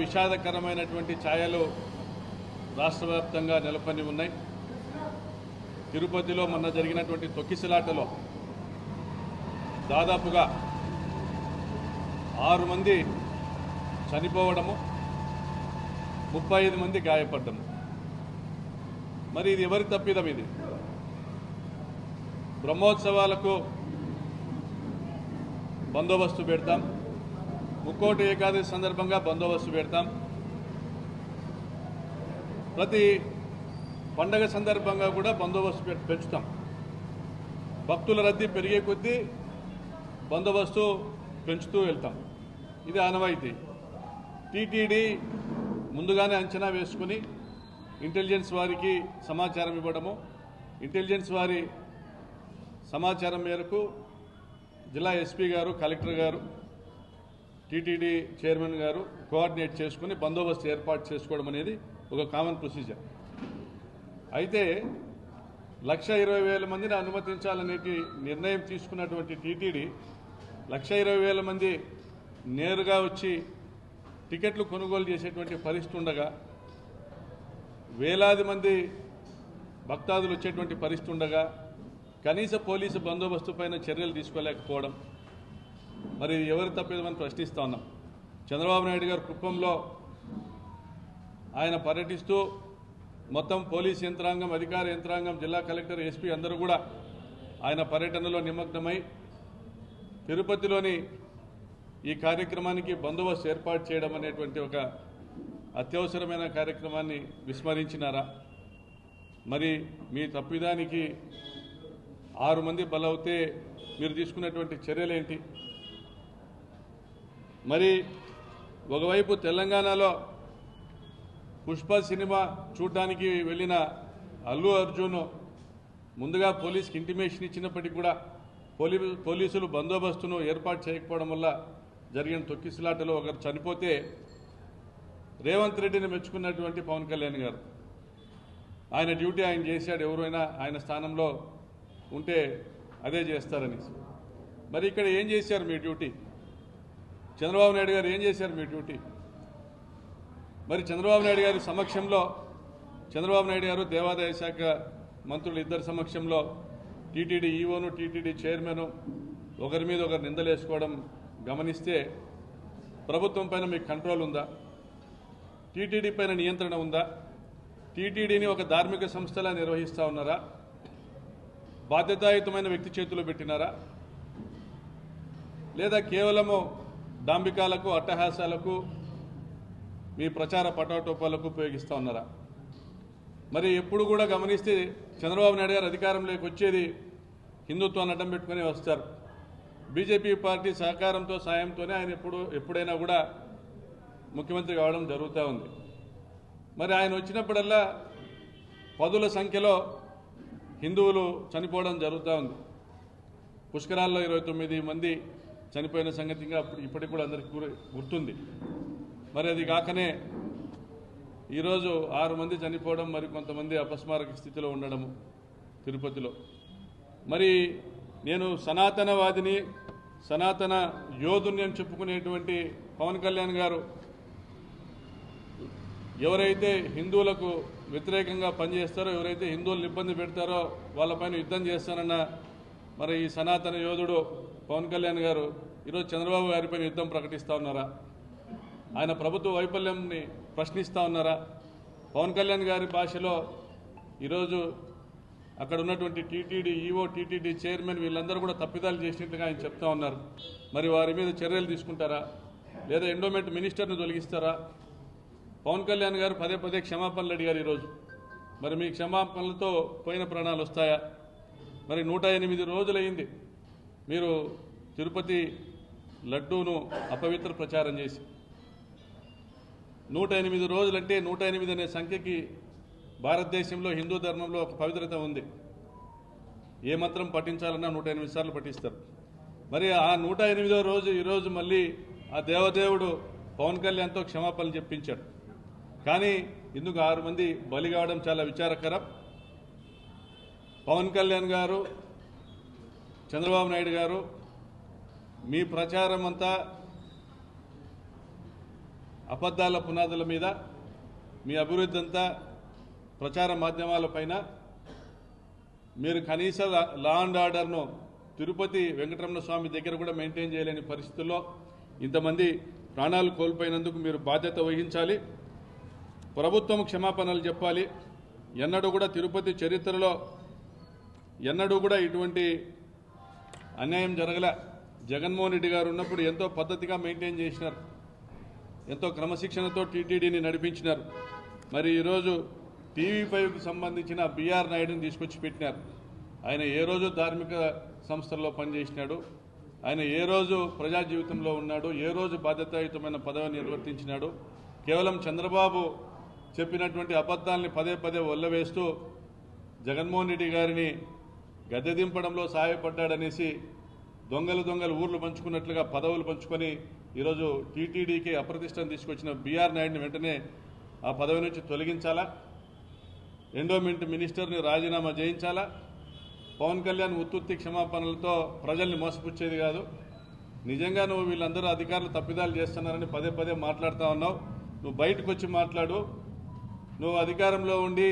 విషాదకరమైనటువంటి ఛాయలు రాష్ట్ర వ్యాప్తంగా నెలకొని ఉన్నాయి. తిరుపతిలో మొన్న జరిగినటువంటి తొక్కిసలాటలో దాదాపుగా ఆరు మంది చనిపోవడము ముప్పై ఐదు మంది గాయపడ్డము. మరి ఇది ఎవరి తప్పిదం ఇది? బ్రహ్మోత్సవాలకు బందోబస్తు పెడతాం. ముక్కోటి ఏకాదశి సందర్భంగా బందోబస్తు పెడతాం. ప్రతి పండగ సందర్భంగా కూడా బందోబస్తు పె- పెంచుతాం. భక్తుల రద్దీ పెరిగే కొద్దీ బందోబస్తు పెంచుతూ వెళ్తాం. ఇది ఆనవాయితీ. టీటీడీ ముందుగానే అంచనా వేసుకుని ఇంటెలిజెన్స్ వారికి సమాచారం ఇవ్వడము ఇంటెలిజెన్స్ వారి సమాచారం మేరకు జిల్లా ఎస్పీ గారు కలెక్టర్ గారు టీటీడీ చైర్మన్ గారు కోఆర్డినేట్ చేసుకుని బందోబస్తు ఏర్పాటు చేసుకోవడం అనేది ఒక కామన్ ప్రొసీజర్. అయితే లక్ష ఇరవై వేల మందిని అనుమతించాలనేటి నిర్ణయం తీసుకున్నటువంటి టీటీడీ లక్ష ఇరవై వేల మంది నేరుగా వచ్చి టికెట్లు కొనుగోలు చేసేటువంటి పరిస్థితి ఉండగా వేలాది మంది భక్తాదులు వచ్చేటువంటి పరిస్థితి ఉండగా కనీస పోలీసు బందోబస్తు పైన చర్యలు తీసుకోలేకపోవడం మరి ఎవరు తప్పేదని ప్రశ్నిస్తూ ఉన్నాం. చంద్రబాబు నాయుడు గారు కుప్పంలో ఆయన పర్యటిస్తూ మొత్తం పోలీస్ యంత్రాంగం అధికార యంత్రాంగం జిల్లా కలెక్టర్ ఎస్పీ అందరూ కూడా ఆయన పర్యటనలో నిమగ్నమై తిరుపతిలోని ఈ కార్యక్రమానికి బందోబస్తు ఏర్పాటు చేయడం అనేటువంటి ఒక అత్యవసరమైన కార్యక్రమాన్ని విస్మరించినారా? మరి మీ తప్పిదానికి ఆరు మంది బలవుతే మీరు తీసుకున్నటువంటి చర్యలేంటి? మరి ఒకవైపు తెలంగాణలో పుష్ప సినిమా చూడడానికి వెళ్ళిన అల్లు అర్జున్ ముందుగా పోలీస్కి ఇంటిమేషన్ ఇచ్చినప్పటికీ కూడా పోలీ పోలీసులు బందోబస్తును ఏర్పాటు చేయకపోవడం వల్ల జరిగిన తొక్కిసలాటలో ఒకరు చనిపోతే రేవంత్ రెడ్డిని మెచ్చుకున్నటువంటి పవన్ కళ్యాణ్ గారు. ఆయన డ్యూటీ ఆయన చేశాడు ఎవరైనా ఆయన స్థానంలో ఉంటే అదే చేస్తారని. మరి ఇక్కడ ఏం చేశారు మీ డ్యూటీ? చంద్రబాబు నాయుడు గారు ఏం చేశారు మీ డ్యూటీ? మరి చంద్రబాబు నాయుడు గారి సమక్షంలో చంద్రబాబు నాయుడు గారు దేవాదాయ శాఖ మంత్రులు ఇద్దరి సమక్షంలో టీటీడీ ఈవోను టీటీడీ చైర్మన్ ఒకరి మీద ఒకరు నిందలేసుకోవడం గమనిస్తే ప్రభుత్వం పైన మీకు కంట్రోల్ ఉందా? టీటీడీ పైన నియంత్రణ ఉందా? టీటీడీని ఒక ధార్మిక సంస్థలా నిర్వహిస్తూ ఉన్నారా? బాధ్యతాయుతమైన వ్యక్తి చేతిలో పెట్టినారా? లేదా కేవలము డాంబికాలకు అట్టహాసాలకు మీ ప్రచార పటాటోపాలకు ఉపయోగిస్తూ ఉన్నారా? మరి ఎప్పుడు కూడా గమనిస్తే చంద్రబాబు నాయుడు గారు అధికారంలోకి వచ్చేది హిందుత్వాన్ని అడ్డం పెట్టుకుని వస్తారు. బీజేపీ పార్టీ సహకారంతో సాయంతోనే ఆయన ఎప్పుడు ఎప్పుడైనా కూడా ముఖ్యమంత్రి కావడం జరుగుతూ ఉంది. మరి ఆయన వచ్చినప్పుడల్లా పదుల సంఖ్యలో హిందువులు చనిపోవడం జరుగుతూ ఉంది. పుష్కరాల్లో ఇరవై తొమ్మిది మంది చనిపోయిన సంగతి ఇంకా ఇప్పటికి కూడా అందరికీ గుర్తుంది. మరి అది కాకనే ఈరోజు ఆరు మంది చనిపోవడం మరి కొంతమంది అపస్మారక స్థితిలో ఉండడము తిరుపతిలో. మరి నేను సనాతనవాదిని సనాతన యోధుని అని చెప్పుకునేటువంటి పవన్ కళ్యాణ్ గారు ఎవరైతే హిందువులకు వ్యతిరేకంగా పనిచేస్తారో ఎవరైతే హిందువులను ఇబ్బంది పెడతారో వాళ్ళపైన యుద్ధం చేస్తానన్న మరి ఈ సనాతన యోధుడు పవన్ కళ్యాణ్ గారు ఈరోజు చంద్రబాబు గారిపైన యుద్ధం ప్రకటిస్తూ ఉన్నారా? ఆయన ప్రభుత్వ వైఫల్యంని ప్రశ్నిస్తూ ఉన్నారా? పవన్ కళ్యాణ్ గారి భాషలో ఈరోజు అక్కడ ఉన్నటువంటి టీటీడీ ఈఓ టీటీడీ చైర్మన్ వీళ్ళందరూ కూడా తప్పిదాలు చేసినట్టుగా ఆయన చెప్తా ఉన్నారు. మరి వారి మీద చర్యలు తీసుకుంటారా? లేదా ఎండోమెంట్ మినిస్టర్ను తొలగిస్తారా? పవన్ కళ్యాణ్ గారు పదే పదే క్షమాపణలు అడిగారు ఈరోజు. మరి మీ క్షమాపణలతో పోయిన ప్రాణాలు వస్తాయా? మరి నూట ఎనిమిది రోజులైంది మీరు తిరుపతి లడ్డూను అపవిత్ర ప్రచారం చేసి. నూట ఎనిమిది రోజులంటే నూట ఎనిమిది అనే సంఖ్యకి భారతదేశంలో హిందూ ధర్మంలో ఒక పవిత్రత ఉంది. ఏ మంత్రం పఠించాలన్నా నూట ఎనిమిది సార్లు పఠిస్తారు. మరి ఆ నూట ఎనిమిదో రోజు ఈరోజు మళ్ళీ ఆ దేవదేవుడు పవన్ కళ్యాణ్తో క్షమాపణలు చెప్పించాడు. కానీ ఇందుకు ఆరు మంది బలి కావడం చాలా విచారకరం. పవన్ కళ్యాణ్ గారు చంద్రబాబు నాయుడు గారు మీ ప్రచారం అంతా అబద్ధాల పునాదుల మీద మీ అభివృద్ధి అంతా ప్రచార మాధ్యమాలపైన మీరు కనీస లా- అండ్ ఆర్డర్ను తిరుపతి వెంకటరమణ స్వామి దగ్గర కూడా మెయింటైన్ చేయలేని పరిస్థితుల్లో ఇంతమంది ప్రాణాలు కోల్పోయినందుకు మీరు బాధ్యత వహించాలి. ప్రభుత్వం క్షమాపణలు చెప్పాలి. ఎన్నడూ కూడా తిరుపతి చరిత్రలో ఎన్నడూ కూడా ఇటువంటి అన్యాయం జరగలే. జగన్మోహన్ రెడ్డి గారు ఉన్నప్పుడు ఎంతో పద్ధతిగా మెయింటైన్ చేసినారు. ఎంతో క్రమశిక్షణతో టీటీడీని నడిపించినారు. మరి ఈరోజు టీవీ ఫైవ్కి సంబంధించిన బీఆర్ నాయుడుని తీసుకొచ్చి పెట్టినారు. ఆయన ఏ రోజు ధార్మిక సంస్థల్లో పనిచేసినాడు? ఆయన ఏ రోజు ప్రజా జీవితంలో ఉన్నాడు? ఏ రోజు బాధ్యతాయుతమైన పదవి నిర్వర్తించినాడు? కేవలం చంద్రబాబు చెప్పినటువంటి అబద్ధాలని పదే పదే ఒల్లవేస్తూ జగన్మోహన్ రెడ్డి గారిని గద్దె దింపడంలో సహాయపడ్డాడనేసి దొంగలు దొంగలు ఊర్లు పంచుకున్నట్లుగా పదవులు పంచుకొని ఈరోజు టీటీడీకి అప్రతిష్టం తీసుకొచ్చిన బీఆర్ నాయుడిని వెంటనే ఆ పదవి నుంచి తొలగించాలా? ఎండోమెంట్ మినిస్టర్ని రాజీనామా చేయించాలా? పవన్ కళ్యాణ్ ఉత్తుత్తి క్షమాపణలతో ప్రజల్ని మోసపుచ్చేది కాదు. నిజంగా నువ్వు వీళ్ళందరూ అధికారులు తప్పిదాలు చేస్తున్నారని పదే పదే మాట్లాడుతూ ఉన్నావు. నువ్వు బయటకు వచ్చి మాట్లాడు. నువ్వు అధికారంలో ఉండి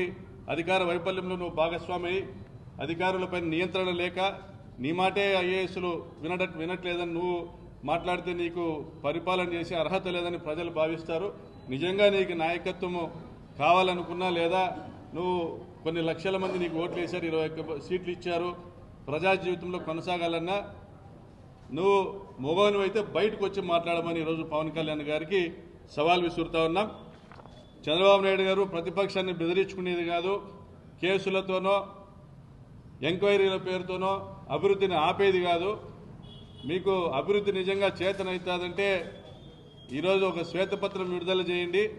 అధికార వైఫల్యంలో నువ్వు భాగస్వామి అధికారులపై నియంత్రణ లేక నీ మాటే ఐఏఎస్లు వినట వినట్లేదని నువ్వు మాట్లాడితే నీకు పరిపాలన చేసే అర్హత లేదని ప్రజలు భావిస్తారు. నిజంగా నీకు నాయకత్వము కావాలనుకున్నా లేదా నువ్వు కొన్ని లక్షల మంది నీకు ఓట్లు వేశారు ఇరవై ఒక్క సీట్లు ఇచ్చారు ప్రజా జీవితంలో కొనసాగాలన్నా నువ్వు మొగోను అయితే బయటకు వచ్చి మాట్లాడమని ఈరోజు పవన్ కళ్యాణ్ గారికి సవాల్ విసురుతా ఉన్నాం. చంద్రబాబు నాయుడు గారు ప్రతిపక్షాన్ని బెదిరించుకునేది కాదు కేసులతోనో ఎంక్వైరీల పేరుతోనో అభివృద్ధిని ఆపేది కాదు. మీకు అభివృద్ధి నిజంగా చేతనవుతుందంటే ఈరోజు ఒక శ్వేతపత్రం విడుదల చేయండి.